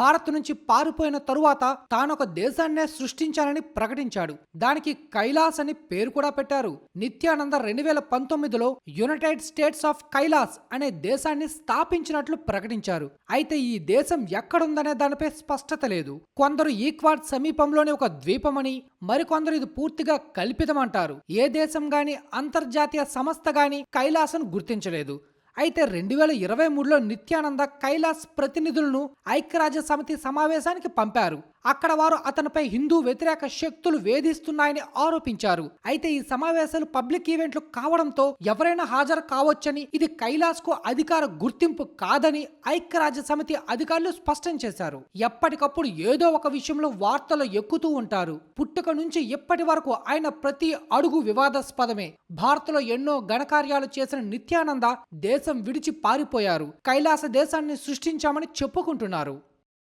భారత్ నుంచి పారిపోయిన తరువాత తానొక దేశాన్నే సృష్టించానని ప్రకటించాడు. దానికి కైలాస్ అని పేరు కూడా పెట్టారు. నిత్యానంద రెండు వేల పంతొమ్మిదిలో యునైటెడ్ స్టేట్స్ ఆఫ్ కైలాస్ అనే దేశాన్ని స్థాపించినట్లు ప్రకటించారు. అయితే ఈ దేశం ఎక్కడుందనే దానిపై స్పష్టత లేదు. కొందరు ఈక్వాడ్ సమీపంలోని ఒక ద్వీపమని మరికొందరు ఇది పూర్తిగా కల్పితమంటారు. ఏ దేశం గాని అంతర్జాతీయ సంస్థ గాని కైలాసం గుర్తించలేదు. అయితే రెండు వేల ఇరవై మూడులో నిత్యానంద కైలాస్ ప్రతినిధులను ఐక్యరాజ్య సమితి సమావేశానికి పంపారు. అక్కడ వారు అతనిపై హిందూ వ్యతిరేక శక్తులు వేధిస్తున్నాయని ఆరోపించారు. అయితే ఈ సమావేశాలు పబ్లిక్ ఈవెంట్లు కావడంతో ఎవరైనా హాజరు కావచ్చని ఇది కైలాస్కు అధికార గుర్తింపు కాదని ఐక్యరాజ్య సమితి అధికారులు స్పష్టం చేశారు. ఎప్పటికప్పుడు ఏదో ఒక విషయంలో వార్తలు ఎక్కుతూ ఉంటారు. పుట్టుక నుంచి ఇప్పటి వరకు ఆయన ప్రతి అడుగు వివాదాస్పదమే. భారత్లో ఎన్నో ఘనకార్యాలు చేసిన నిత్యానంద దేశం విడిచి పారిపోయారు. కైలాస దేశాన్ని సృష్టించామని చెప్పుకుంటున్నారు.